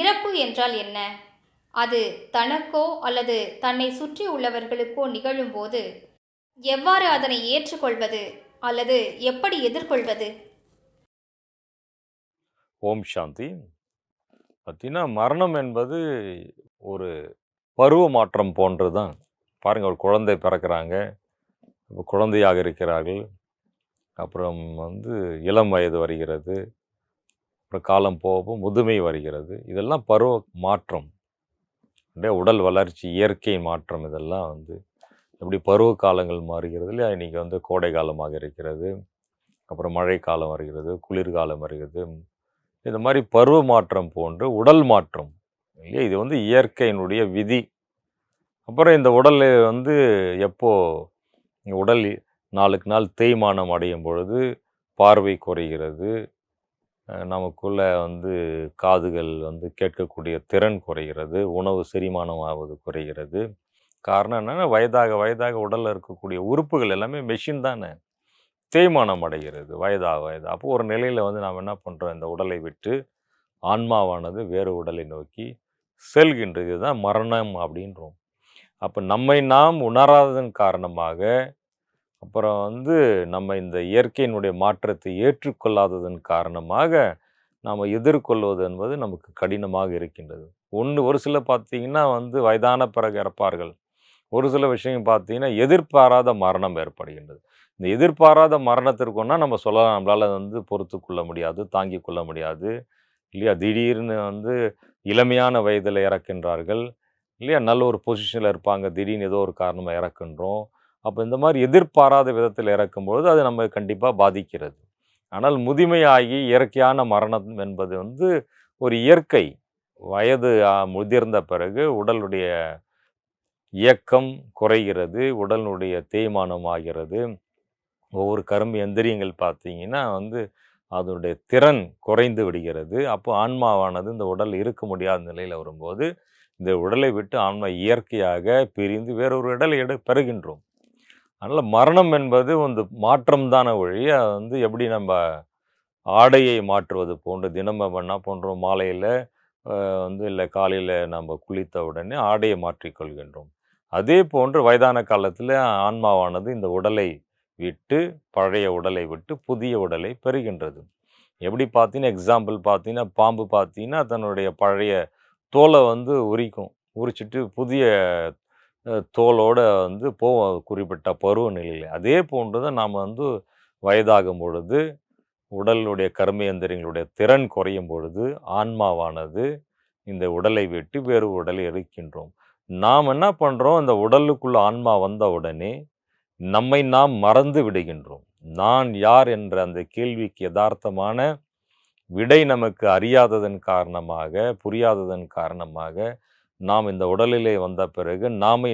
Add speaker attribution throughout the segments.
Speaker 1: இறப்பு என்றால் என்ன? அது தனக்கோ அல்லது தன்னை சுற்றி உள்ளவர்களுக்கோ நிகழும்போது எவ்வாறு அதனை ஏற்றுக்கொள்வது அல்லது எப்படி எதிர்கொள்வது?
Speaker 2: ஓம் சாந்தி. பார்த்தீங்கன்னா மரணம் என்பது ஒரு பருவ மாற்றம் போன்று தான் பாருங்கள் ஒரு குழந்தை பிறக்கிறாங்க. குழந்தையாக இருக்கிறார்கள். அப்புறம் வந்து இளம் வயது வருகிறது. அப்புறம் காலம் போக போக முதுமை வருகிறது. இதெல்லாம் பருவ மாற்றம். அப்படியே உடல் வளர்ச்சி இயற்கை மாற்றம் இதெல்லாம் வந்து எப்படி பருவ காலங்கள் மாறுகிறது இல்லையா? இன்றைக்கி வந்து கோடை காலமாக இருக்கிறது. அப்புறம் மழை காலம் வருகிறது குளிர்காலம் வருகிறது. இந்த மாதிரி பருவ மாற்றம் போன்று உடல் மாற்றம் இல்லையா? இது வந்து இயற்கையினுடைய விதி. அப்புறம் இந்த உடல் வந்து எப்போது உடல் நாளுக்கு நாள் தேய்மானம் அடையும் பொழுது பார்வை குறைகிறது. நமக்குள்ள வந்து காதுகள் வந்து கேட்கக்கூடிய திறன் குறைகிறது உணவு செரிமானம் ஆவது குறைகிறது. காரணம் என்னென்னா வயதாக வயதாக உடலில் இருக்கக்கூடிய உறுப்புகள் எல்லாமே மெஷின் தானே. தேய்மானம் அடைகிறது வயதாக வயதாக அப்போ ஒரு நிலையில் வந்து நாம் என்ன பண்ணுறோம் இந்த உடலை விட்டு ஆன்மாவானது வேறு உடலை நோக்கி செல்கின்றது. இதுதான் மரணம் அப்படின்றோம். அப்போ நம்மை நாம் உணராததன் காரணமாக அப்புறம் வந்து நம்ம இந்த இயற்கையினுடைய மாற்றத்தை ஏற்றுக்கொள்ளாததன் காரணமாக நாம் எதிர்கொள்வது என்பது நமக்கு கடினமாக இருக்கின்றது. ஒன்று ஒரு சில பார்த்தீங்கன்னா வந்து வயதான பிறகு இறப்பார்கள். ஒரு சில விஷயம் பார்த்தீங்கன்னா எதிர்பாராத மரணம் ஏற்படுகின்றது. இந்த எதிர்பாராத மரணத்திற்குன்னா நம்ம சொல்லலாம். நம்மளால் வந்து பொறுத்து கொள்ள முடியாது தாங்கி கொள்ள முடியாது இல்லையா? திடீர்னு வந்து இளமையான வயதில் இறக்கின்றார்கள் இல்லையா? நல்ல ஒரு பொசிஷனில் இருப்பாங்க. திடீர்னு ஏதோ ஒரு காரணமாக இறக்குன்றோம். அப்போ இந்த மாதிரி எதிர்பாராத விதத்தில் இறக்கும்பொழுது அது நம்ம கண்டிப்பாக பாதிக்கிறது. ஆனால் முதுமையாகி இயற்கையான மரணம் என்பது வந்து ஒரு இயற்கை. வயது முதிர்ந்த பிறகு உடலுடைய இயக்கம் குறைகிறது உடலுடைய தேய்மானம் ஆகிறது. ஒவ்வொரு கரும்பு எந்திரியங்கள் பார்த்தீங்கன்னா வந்து அதனுடைய திறன் குறைந்து விடுகிறது. அப்போ ஆன்மாவானது இந்த உடல் இருக்க முடியாத நிலையில் வரும்போது இந்த உடலை விட்டு ஆன்மா இயற்கையாக பிரிந்து வேறொரு உடலை எடு பெறுகின்றோம். அதனால் மரணம் என்பது வந்து மாற்றம்தான ஒழிய அது வந்து எப்படி நம்ம ஆடையை மாற்றுவது போன்று தினம் என்ன பண்ணுறோம் மாலையில் வந்து இல்லை காலையில் நம்ம குளித்த உடனே ஆடையை மாற்றிக்கொள்கின்றோம் அதே போன்று வயதான காலத்தில் ஆன்மாவானது இந்த உடலை விட்டு பழைய உடலை விட்டு புதிய உடலை பெறுகின்றது. எப்படி பார்த்தீங்கன்னா எக்ஸாம்பிள் பார்த்தீங்கன்னா பாம்பு பார்த்தீங்கன்னா தன்னுடைய பழைய தோலை வந்து உரிக்கும் உரிச்சிட்டு புதிய தோலோடு வந்து போவோம். குறிப்பிட்ட பருவநிலையில். அதே போன்று தான் நாம் வந்து வயதாகும் பொழுது உடலுடைய கர்மேந்திரங்களுடைய திறன் குறையும் பொழுது ஆன்மாவானது இந்த உடலை விட்டு வேறு உடலை எடுக்கின்றோம் நாம் என்ன பண்ணுறோம் இந்த உடலுக்குள்ள ஆன்மா வந்த உடனே நம்மை நாம் மறந்து விடுகின்றோம். நான் யார் என்ற அந்த கேள்விக்கு யதார்த்தமான விடை நமக்கு அறியாததன் காரணமாக புரியாததன் காரணமாக நாம் இந்த உடலிலே வந்த பிறகு நாம்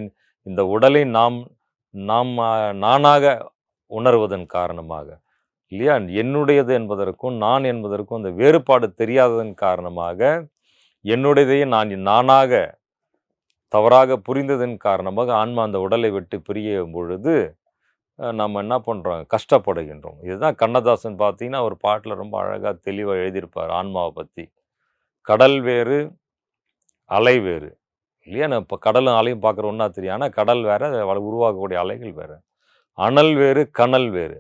Speaker 2: இந்த- உடலை நாம் நாம் நானாக உணர்வதன் காரணமாக. இல்லையா? என்னுடையது என்பதற்கும் நான் என்பதற்கும் அந்த வேறுபாடு தெரியாததன் காரணமாக என்னுடையதையே நான் நானாக தவறாக புரிந்ததன் காரணமாக ஆன்மா அந்த உடலை விட்டு பிரியும் பொழுது நம்ம என்ன பண்ணுறோம் கஷ்டப்படுகின்றோம். இதுதான் கண்ணதாசன் பார்த்தீங்கன்னா ஒரு பாட்டில் ரொம்ப அழகாக தெளிவாக எழுதியிருப்பார் ஆன்மாவை பற்றி கடல் வேறு அலை வேறு. இல்லையா? நான் இப்போ கடலும் அலையும் பார்க்குற ஒன்றா தெரியும். ஆனால் கடல் வேறு உருவாக்கக்கூடிய அலைகள் வேறு. அனல் வேறு கனல் வேறு.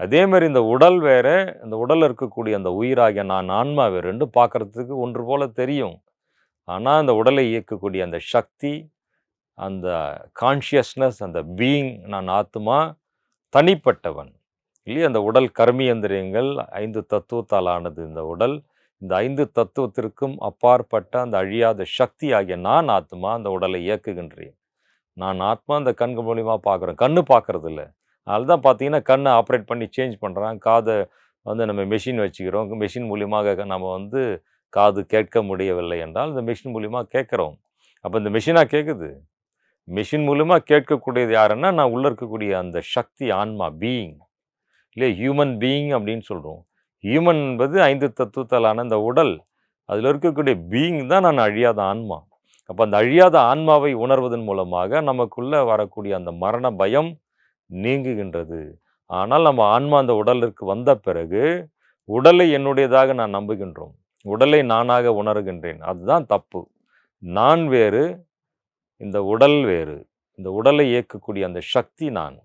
Speaker 2: அதே மாதிரி இந்த உடல் வேறு இந்த உடலில் இருக்கக்கூடிய அந்த உயிராகிய நான் ஆன்மா வேறு ரெண்டும் பார்க்கறதுக்கு ஒன்று போல தெரியும். ஆனால் அந்த உடலை இயக்கக்கூடிய அந்த சக்தி அந்த கான்ஷியஸ்னஸ் அந்த பீயிங் நான் ஆத்மா தனிப்பட்டவன். இல்லையா? அந்த உடல் கர்மியந்திரியங்கள் ஐந்து தத்துவத்தால் ஆனது இந்த உடல். இந்த ஐந்து தத்துவத்திற்கும் அப்பாற்பட்ட அந்த அழியாத சக்தி ஆகிய நான் ஆத்மா அந்த உடலை இயக்குகின்றேன். நான் ஆத்மா அந்த கண்கள் மூலியமாக பார்க்குறேன் கண்ணு பார்க்குறது இல்லை தான் பார்த்தீங்கன்னா கண்ணை ஆப்ரேட் பண்ணி சேஞ்ச் பண்ணுறான் காதை வந்து நம்ம மெஷின் வச்சுக்கிறோம். மெஷின் மூலியமாக நம்ம வந்து காது கேட்க முடியவில்லை என்றால் இந்த மெஷின் மூலியமாக கேட்குறோம். அப்போ இந்த மெஷினாக கேட்குது. மெஷின் மூலியமாக கேட்கக்கூடியது யாருன்னா நான் உள்ளே இருக்கக்கூடிய அந்த சக்தி ஆன்மா பீயிங் இல்லையா? ஹியூமன் பீயிங் அப்படின்னு சொல்கிறோம் ஹியூமன் என்பது ஐந்து தத்துவத்தாலான இந்த உடல். அதில் இருக்கக்கூடிய பீயிங் தான் நான் அழியாத ஆன்மா. அப்போ அந்த அழியாத ஆன்மாவை உணர்வதன் மூலமாக நமக்குள்ளே வரக்கூடிய அந்த மரண பயம் நீங்குகின்றது. ஆனால் நம்ம ஆன்மா அந்த உடலிற்கு வந்த பிறகு உடலை என்னுடையதாக நான் நம்புகின்றோம். உடலை நானாக உணர்கின்றேன். அதுதான் தப்பு. நான் வேறு இந்த உடல் வேறு. இந்த உடலை இயக்கக்கூடிய அந்த சக்தி நான்.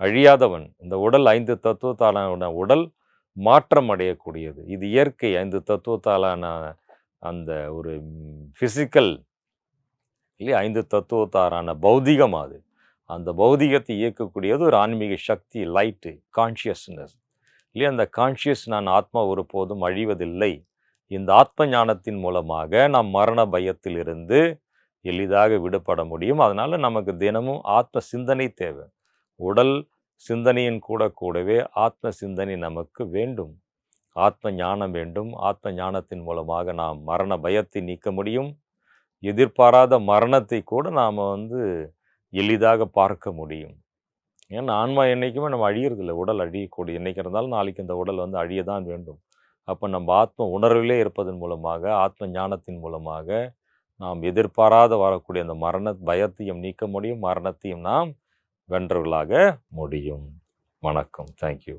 Speaker 2: அழியாதவன். இந்த உடல் ஐந்து தத்துவத்தாலான உடல் மாற்றம் அடையக்கூடியது. இது இயற்கை ஐந்து தத்துவத்தாலான அந்த ஒரு ஃபிசிக்கல் இல்லையா? ஐந்து தத்துவத்தாரான பௌதிகம் அது. அந்த பௌதிகத்தை இயக்கக்கூடியது ஒரு ஆன்மீக சக்தி லைட்டு கான்ஷியஸ்னஸ் இல்லையா? அந்த கான்ஷியஸ் நான் ஆத்மா ஒருபோதும் அழிவதில்லை. இந்த ஆத்ம ஞானத்தின் மூலமாக நாம் மரண பயத்திலிருந்து எளிதாக விடுபட முடியும். அதனால் நமக்கு தினமும் ஆத்ம சிந்தனை தேவை. உடல் சிந்தனையின் கூட கூடவே ஆத்ம சிந்தனை நமக்கு வேண்டும். ஆத்ம ஞானம் வேண்டும். ஆத்ம ஞானத்தின் மூலமாக நாம் மரண பயத்தை நீக்க முடியும். எதிர்பாராத மரணத்தை கூட நாம் வந்து எளிதாக பார்க்க முடியும். ஏன்னா ஆன்மா என்றைக்குமே நம்ம அழியறதில்லை. உடல் அழியக்கூடிய என்றைக்கு இருந்தாலும் நாளைக்கு இந்த உடல் வந்து அழிய தான் வேண்டும். அப்போ நம்ம ஆத்ம உணர்விலே இருப்பதன் மூலமாக ஆத்ம ஞானத்தின் மூலமாக நாம் எதிர்பாராத வரக்கூடிய அந்த மரண பயத்தையும் நீக்க முடியும். மரணத்தையும் நாம் வென்றவர்களாக முடியும். வணக்கம். தேங்க்யூ